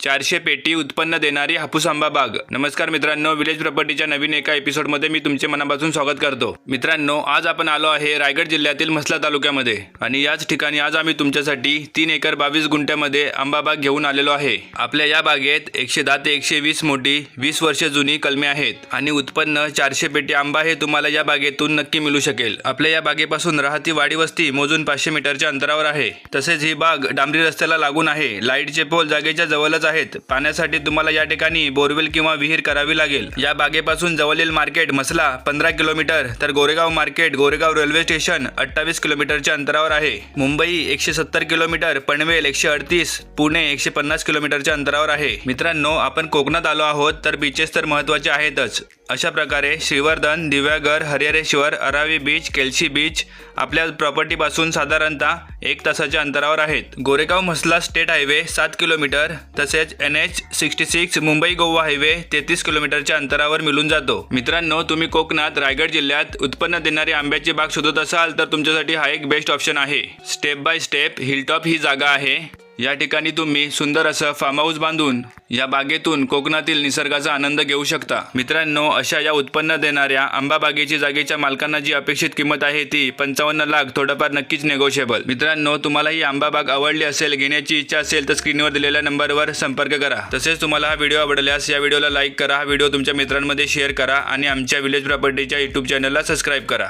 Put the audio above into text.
चारशे पेटी उत्पन्न देणारी हापूस आंबा बाग. नमस्कार मित्रांनो विलेज प्रॉपर्टीच्या नवीन एका एपिसोडमध्ये मी तुमचे मनापासून स्वागत करतो. मित्रांनो आज आपण आलो आहे रायगड जिल्ह्यातील म्हसला तालुक्यामध्ये. आणि याच ठिकाणी आज आम्ही तुमच्यासाठी तीन एकर बावीस गुंठ्यामध्ये आंबा बाग घेऊन आलेलो आहे. आपल्या या बागेत एकशे दहा ते एकशे वीस मोठी वीस वर्ष जुनी कलमे आहेत. आणि उत्पन्न चारशे पेटी आंबा हे तुम्हाला या बागेतून नक्की मिळू शकेल. आपल्या या बागेपासून राहती वाडी वस्ती मोजून पाचशे मीटरच्या अंतरावर आहे. तसेच ही बाग डांबरी रस्त्याला लागून आहे. लाईटचे पोल जागेच्या जवळच आहेत. पाण्यासाठी तुम्हाला या ठिकाणी बोरवेल किंवा विहीर करावी लागेल. या बागेपासून जवळील मार्केट मसला पंधरा किलोमीटर तर Goregaon market Goregaon railway station अठ्ठावीस किलोमीटरच्या अंतरावर आहे. मुंबई एकशे सत्तर किलोमीटर पनवेल एकशे अडतीस पुणे एकशे पन्नास किलोमीटरच्या अंतरावर आहे. मित्रांनो आपण कोकणात आलो आहोत तर बीचेस तर महत्त्वाचे आहेतच. अशा प्रकारे श्रीवर्धन दिव्यागर हरिहरेश्वर अरावी बीच केलशी बीच आपल्या प्रॉपर्टीपासून साधारणतः एक तासाच्या अंतरावर आहेत. गोरेगाव म्हसला स्टेट हायवे सात किलोमीटर तसेच N H sixty six Mumbai Goa highway तेहतीस किलोमीटरच्या अंतरावर मिळून जातो. मित्रांनो तुम्ही कोकणात रायगड जिल्ह्यात उत्पन्न देणारी आंब्याची बाग शोधत असाल तर तुमच्यासाठी हा एक बेस्ट ऑप्शन आहे. स्टेप बाय स्टेप हिलटॉप ही जागा आहे. या ठिकाणी तुम्ही सुंदर असं फार्म हाऊस बांधून या बागेतून कोकणातील निसर्गाचा आनंद घेऊ शकता. मित्रांनो अशा या उत्पन्न देणाऱ्या आंबा बागेची जागेच्या मालकांना जी अपेक्षित किंमत आहे ती पंचावन्न लाख थोडंफार नक्कीच नेगोशिएबल मित्रांनो तुम्हाला ही आंबा बाग आवडली असेल घेण्याची इच्छा असेल तर स्क्रीनवर दिलेल्या नंबरवर संपर्क करा. तसेच तुम्हाला हा व्हिडिओ आवडल्यास या व्हिडिओला लाईक करा हा व्हिडिओ तुमच्या मित्रांमध्ये शेअर करा आणि आमच्या विलेज प्रॉपर्टीच्या यूट्यूब चॅनलला सबस्क्राईब करा.